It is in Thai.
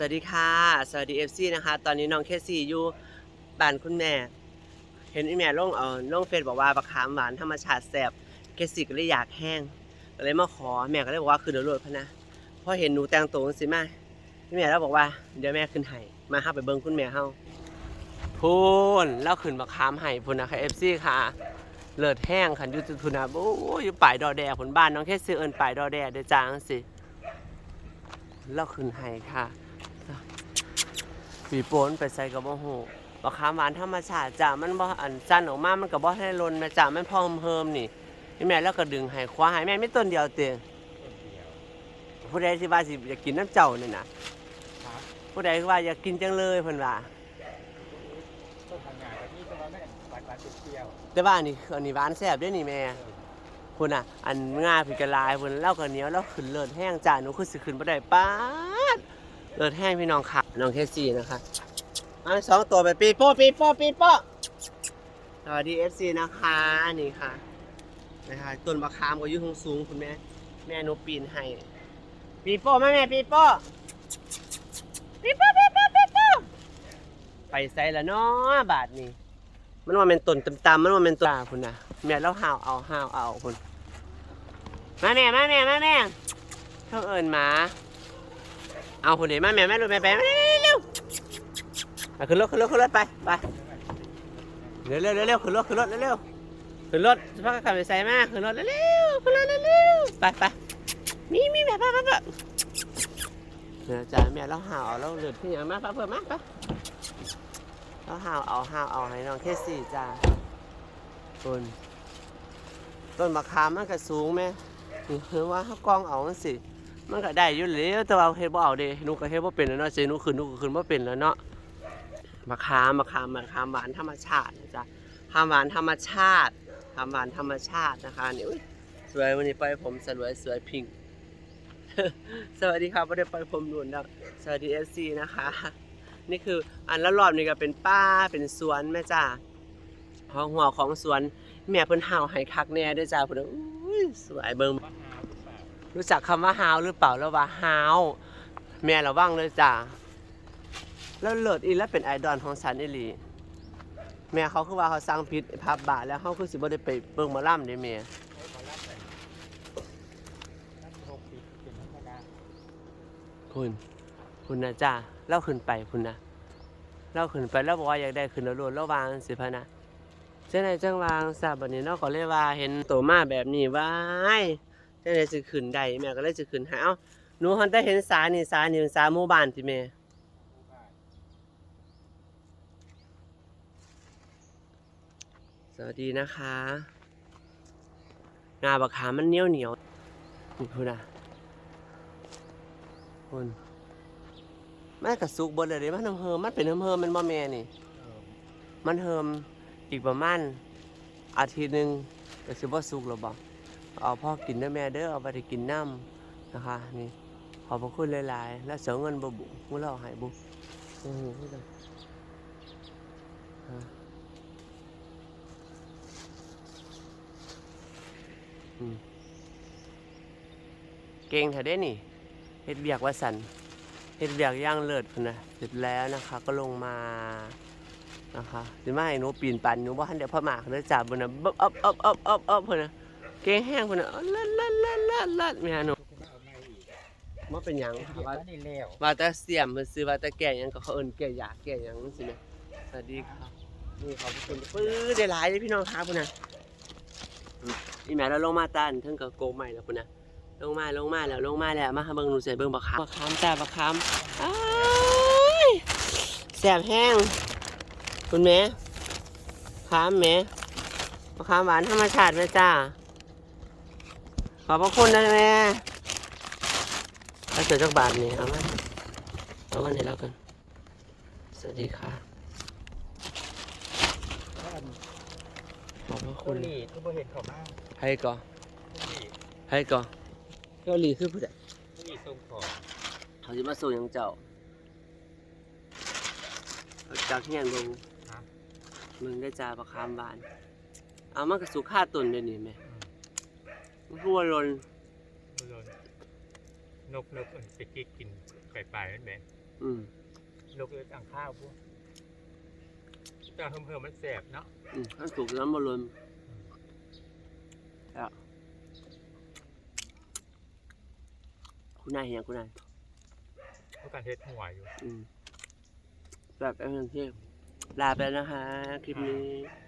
สวัสดีค่ะ สวัสดีเอฟซีนะคะ ตอนนี้น้องเคซี่อยู่บ้านคุณแม่ เห็นอีแม่ลงเออลงเฟซบอกว่าบักขามหวานธรรมชาติแซ่บเคซี่ก็เลยอยากแห้งก็เลยมาขอแม่ก็เลยบอกว่าคือเดือดรอนพะนะพอเห็นหนูแต่งตัวสิมาพี่แม่แล้วบอกว่าเดี๋ยวแม่ขึ้นให้มาห้าไปเบิ่งคุณแม่เฮาพูนแล้วขึ้นบักขามให้พุ่นนะคะเอฟซีค่ะ เลิศแห้งคันยุติทุนาโอ้ยป่ายดอแดผลบ้านน้องแค่ซื้อเอินป่ายดอแดเดจ้าจังสิแล้วขึ้นให้ค่ะ ปีโป้นไปใส่กับโมโหบักขามหวานธรรมชาติจ้ามันบ่อันสั้นออกมามันก็บ่ให้ลนแม่จ้ามันพอเฮิมๆนี่นี่แม่แล้วก็ดึงให้คว้าให้แม่ไม่ต้นเดียวเตียผู้ใดที่ว่าสิอยากกินน้ำเจ้านี่นะผู้ใดว่าอยากกินจังเลยเพิ่นว่าแบบนี้จะแต่ว่าอันนี้อันนี้หวานแซ่บเด้วยนี่แม่คุณอะ อันง่าผิดกระลายคุณเล่ากันเหนียวแล้วขึ้นเลิศแห้งจ้าหนูคือสิขึ้นบ่ได้ป้า เลิศแห้งพี่น้องค่ะน้องแค่สี่นะคะอันสองตัวไปปีโป้ปีโป้ปีโป้สวัสดีเอฟซีนะคะนี่ค่ะนะคะต้นมะขามก็อยู่สูงคุณแม่แม่หนูปีนให้ปีโป้แม่แม่ปีโป้ปีโป้ปีโป้ปีโป้ไปใส่ละเนาะบาทนี้มันว่าเป็นต้นตำๆมันว่าเป็นต้นคุณนะแม่แล้วห่าวเอาห่าวเอาคุณมาแม่มาแม่มาแม่เท่าเอิญมา เอาคุณเดียวมาแม่แม่รู้แม่ไปเร็วเร็วขึ้นรถขึ้นรถขึ้นรถไปไปเร็วเร็วเร็วขึ้นรถขึ้นรถเร็วเร็วขึ้นรถสภาพขับไปใส่มาขึ้นรถเร็วเร็วขึ้นรถเร็วไปไปมีมีแม่ไปไปไปเดี๋ยวจ้าแม่แล้วห่าวเอาแล้วเลือดขึ้นอย่างมาไปเพิ่มมาไปแล้วหาวเอาหาวเอาให้น้องแค่สี่จ้าต้นต้นมะขามมันก็สูงไหมนี่คือว่าเขากองเอามันสิ มันก็ได้อยู่แล้วแต่ว่าเฮ็ดบ่เอาเด้หนูก็เฮ็ดบ่เป็นแล้วเนาะเจหนูขึ้นหนูก็ขึ้นบ่เป็นแล้วเนาะมะขามมะขามมะขามหวานธรรมชาตินะจ๊ะขามหวานธรรมชาติขามหวานธรรมชาตินะคะนี่อุ๊ยสวยวันนี้ไปผมสวยสวยพิงค์สวัสดีครับไม่ได้ไปผมหนุนนะสวัสดี FC นะคะ นี่คืออันละรอบนี่ก็เป็นป้าเป็นสวนแม่จ้าห้องหัวของสวนแม่เพิ่นห่าวให้คักแน่ด้วยจ้าเพิ่นอุ้ยสวยเบิ่ง รู้จักคำว่าฮาวหรือเปล่าแล้วว่าฮาวแม่เระวังเลยจ้าแล้วเลิศอีแล้วเป็นไอดอลของฉันอีหลีแม่เขาคือว่าเขาสร้างพิษภาพบาทแล้วเขาคือสิบ่ได้ไปเบิ่งมาล่ำเด้แม่เขาขอรับไปรับโรคปิดเป็นธรรมดาคุณคุณนะจ้าเล่าขึ้นไปคุณนะเล่าขึ้นไปแล้วบอกว่าอยากได้ขึ้นแล้วโลดแล้ววางสิพะนะเจ้าไหนจังวางทราบบัดนี้เนาะก็เลยว่าเห็นโตมาแบบนี้ว้าย เจ้าไหนสิขึ้นได้แม่ก็เลยสิขึ้นห้เอ้าหนูหันแต่เห็นสานี่สานี่เป็นสาหมู่บ้านติแม่สวัสดีนะคะงาบักขามันเหนียวเหนียวนี่พูดนะคุณแมันกระสุกบนเลยเด้มันเฮิมมันเป็นเฮิมๆมันบ่แม่นี่ มันเฮิมอีกประมาณอาทิตย์หนึ่งก็สิบ่สุกหรอกบ่ เอาพ่อกินเด้อแม่เด้อเอาไปกินน้ำนะคะนี่ขอบพระคุณหลายๆ แล้วเสียเงินบ่บุมื้อเราหายบุโอ้โหนี่จังฮะอืมเก่งเถอะเด้นี่เฮ็ดเบียกว่าสันเฮ็ดเบียกย่างเลิศพุ่นนะเสร็จแล้วนะคะ ก็ลงมานะคะสิมาให้หนูปีนปันหนูบ่าทันเดี๋ยวพ่อหมากเลยจับเพิ่นน่ะบ๊อ๊อบอ๊อบอ๊อบอ๊อบอ๊อบเพิ่นน่ะ เก่งแห้งเพิ่นน่ะลัดลัดลัดลัดลัดแม่หนูคุณเอามาอีกบ่เป็นหยังเดี๋ยวว่าว่านี่แล้วว่าแต่เสียมเพิ่นซื้อว่าแต่แก่หยังก็เขาเอิ้นแก่ยาแก่หยังจังซี่แหมสวัสดีครับนี่ขอบคุณปื้อได้หลายเลยพี่น้องครับพุ่นน่ะอืมอีแม่เราลงมาตันเทิงก็โกงใหม่แล้วพุ่นน่ะลงมาลงมาแล้วลงมาแล้วมาหาเบิ่งหนูใส่เบิ่งบักขามบักขามจ้าบักขามอ้ายแซ่บแห้งคุณแม่ขามแหม่มะขามหวานธรรมชาติแม่จ้า ขอบพระคุณนะแม่เอาเสือจักบาทนี่เอามาเอามานี่แล้วกัน สวัสดีค่ะขอบพระคุคุณณหลีทุกคนเห็นเขามากให้ก่อนคุหลีให้ก่อนเกาหลีคือผู้ใดคุหลีทรงของเขาจะมาส่งยังเจ้าเอาจากเฮียนเบิ่งมึงได้จ้าประคามบาน เอามากระสุค่าตุนเดี๋ยวนี้ไหม มันหัวลนมันเลยนกนกเอิ้นไปกินกินไก่ปลายนั่นแหละอืมลูกเลยต่างข้าวพวกแต่เพิ่มเพิ่มมันแสบเนาะอืมถ้าสุกน้ำบอลลนแล้วคุณนายเห็นยังคุณนายเพราะการเฮ็ดหัวอยู่ อืมแบบเป็นที่ลาไปแล้วนะคะคลิปนี้อ